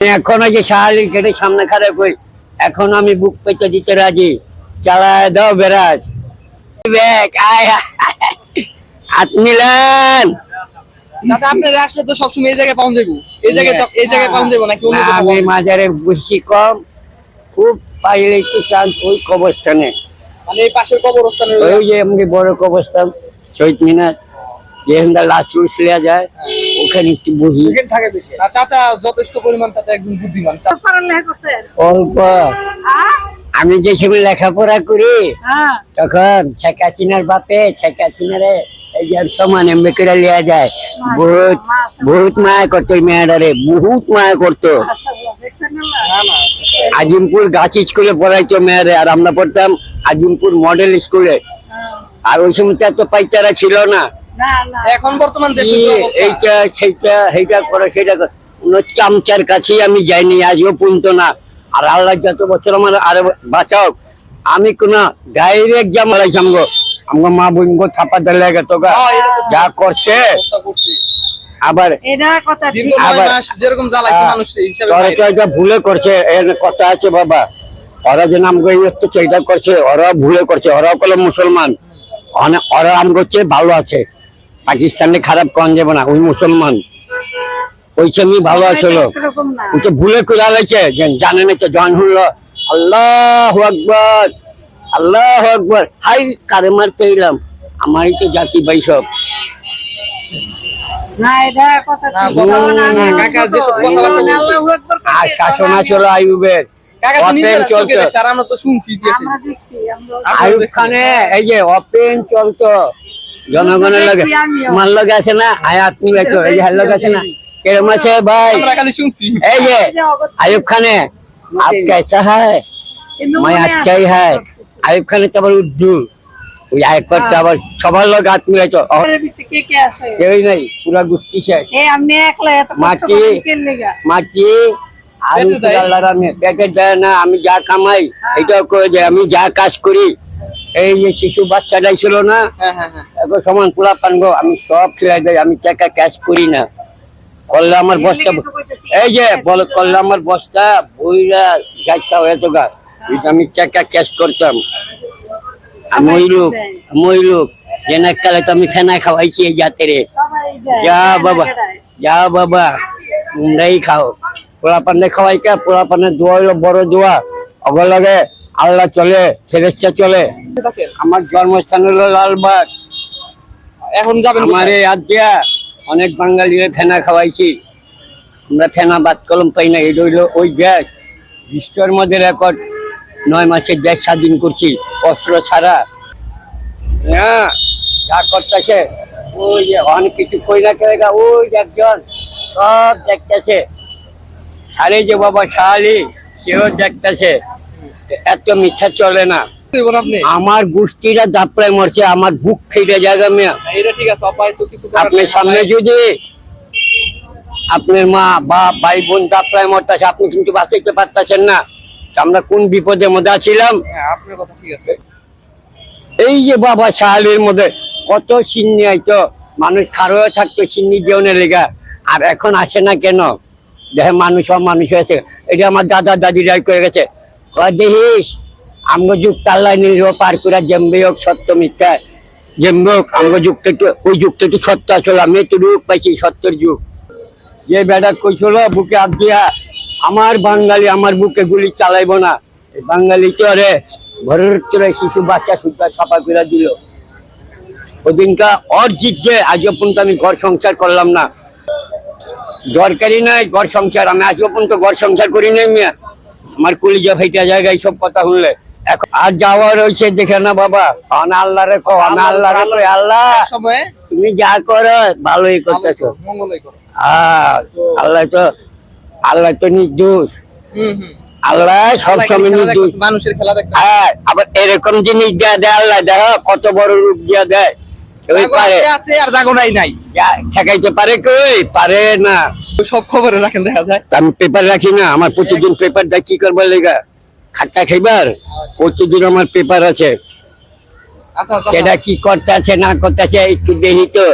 এখন ওই যে শাহালি গেটের সামনে খারাপ কই এখন আমি বুক পেতে দিতে রাজি। চালায় দাও বেরাজ। ব্যাগ আয় হাত মিলান। চাচা আপনারা আসলে তো সবসময় এই জায়গায় যাব এই জায়গায় এই জায়গায় যাব নাকি আমি মাজারে বেশি কম। খুব পাইলে একটু চান ওই কবরস্থানে। মানে এই পাশের ওই যে এমনি বড় কবরস্থান শহীদ মিনার। যেখানটা লাশ উঠলে যায়। ওখানে একটু বহি। থাকে বেশি। আর চাচা যথেষ্ট পরিমাণ চাচা একজন বুদ্ধিমান। অল্প আমি যে সময় লেখাপড়া করি হ্যাঁ। তখন শেখ হাসিনার বাপে শেখ হাসিনারে এই যে সমান লিয়া যায়। বহুত বহুত মায়া করতো মেয়েটারে বহুত মায়া করতো। আজিমপুর গাছ স্কুলে পড়াইতো মেয়েরে আর আমরা পড়তাম আজিমপুর মডেল স্কুলে। হ্যাঁ। আর ওই সময় তো এত পাইচারা ছিল না। এখন বর্তমান এইটা সেইটা সেইটা করে সেটা করে। কোনো চামচার কাছেই আমি যাইনি আজও পর্যন্ত না। আর আল্লাহ যত বছর আমার আরও বাঁচাও আমি কোন ডাইরেক্ট যা মারাইছি আমগো আমগো মা বোন গো থাপা দিলে গেতো হ্যাঁ, যা করছে আবার ভুলে করছে এর কথা আছে বাবা। ওরা যে নাম করছে ওরা ভুলে করছে ওরাও কলে মুসলমান। ওরা আম করছে ভালো আছে। পাকিস্তানে খারাপ কন যাবে না ওই মুসলমান। ওই সময় ভালো আছিল না। ওই তো ভুলে করে আলাইছে জানে না জন হলো। আল্লাহ আকবর আল্লাহ আকবর। হাই কারে মারতে এলাম? আমারই তো জাতি ভাই সব কথা কথা- আর শাসন অপেন চলতো। আয়ুব খানে এই যে ওপেন চলতো। জনগণের লগে তোমার লগে আছে না আয়া তুমি একটু লগে আছে না। কেরম আছে ভাই? এই যে আয়ুব খানে আপ কেসা হ্যায় আচ্ছাই হ্যায় আয়ুব খানে তো আবার উর্দু। ওই সবার লোক নাই পুরা মাটি আমি দেয়। না আমি যা কামাই এটাও করে যে আমি যা কাজ করি এই যে শিশু বাচ্চাটাই ছিল না হ্যাঁ হ্যাঁ হ্যাঁ। এখন সমান পোলা পানবো আমি সব ছেড়ে দেয় আমি টাকা ক্যাশ করি না। করলে আমার বস্তা এই যে বল করলে আমার বস্তা বইরা যাইতা হয়ে তো গা। আমি টাকা ক্যাশ করতাম। আমি লোক আমি লোক কালে তো আমি ফেনা খাওয়াইছি এই জাতে রে যা বাবা যা বাবা তোমরাই খাও। পোলা পানে খাওয়াই কা পোলা পানে দোয়া হইল বড় দোয়া। অগর লাগে আল্লাহ চলে ফেরেস্তা চলে। আমার জন্মস্থান হলো লালবাগ। এখন যাবেন আমার? এই অনেক বাঙালিরে ফেনা খাওয়াইছি। আমরা ফেনা বাদ কলম পাই না এটা হইল ওই গ্যাস বিশ্বের মধ্যে রেকর্ড নয় মাসের দেশ স্বাধীন করছি অস্ত্র ছাড়া। হ্যাঁ যা করতেছে ওই যে অনেক কিছু কই না কেলে ওই একজন সব দেখতেছে। আরে যে বাবা শাহালি সেও দেখতেছে। এত মিথ্যা চলে না। আমার গোষ্ঠীরা দাপড়ায় মরছে আমার বুক ফিরে জায়গা মেয়া। আপনার সামনে যদি আপনার মা বা ভাই বোন দাপড়ায় মরতেছে আপনি কিন্তু বাঁচাইতে পারতেছেন না। আমরা কোন বিপদের মধ্যে আছিলাম? হ্যাঁ আপনার কথা ঠিক আছে। এই যে বাবা শাহালির মধ্যে কত সিন্নি আইতো মানুষ খারো থাকতো সিন্নি জীবনের লেগা। আর এখন আসে না কেন? দেখে মানুষ মানুষ হয়েছে। এটা আমার দাদা দাদিরাই করে গেছে। দেখিস, আমগো যুগ তাল্লাই নিল পার করে জেম্বে হোক সত্য মিথ্যা। জেম্বে হোক, আমগো যুগটা একটু, ওই যুগটা একটু সত্য আসলে, আমি একটু রূপ পাইছি সত্যের যুগ। যে বেটা কইছিল, বুকে হাত দিয়া, আমার বাঙালি আমার বুকে গুলি চালাইবো না। বাঙালি তো রে, ঘরের তোরে শিশু, বাচ্চা সুদ্ধা ছাপা করে দিল। ওদিনকা অর জিতছে আজ পর্যন্ত আমি ঘর সংসার করলাম না। দরকারি নাই ঘর সংসার, আমি আজ পর্যন্ত ঘর সংসার করি নাই মিয়া। আমার কলিজা ফাইটা জায়গায় সব কথা শুনলে। আর যাওয়া রয়েছে দেখে না বাবা। অনা আল্লাহ রে কো অনা আল্লাহ রে আল্লাহ তুমি যা করো ভালোই করতেছো। আল্লাহ তো আল্লাহ তো নির্দোষ। হুম হুম। আল্লাহ সবসময় নির্দোষ। মানুষের খেলা দেখতে হ্যাঁ আবার এরকম জিনিস দেয়া দেয় আল্লাহ দেখো কত বড় রূপ দিয়া দেয়। কেউই পারে। আছে আর জাগোনাই নাই ঠেকাইতে পারে কই? পারে না। সব খবরে রাখেন দেখা যায়। আমি পেপার রাখি না আমার প্রতিদিন পেপার দেয় কি করবার লেগা? খাট্টা খাইবার? প্রতিদিন আমার পেপার আছে। আচ্ছা আচ্ছা সেটা কি করতে আছে না করতে আছে একটু দেখি তো।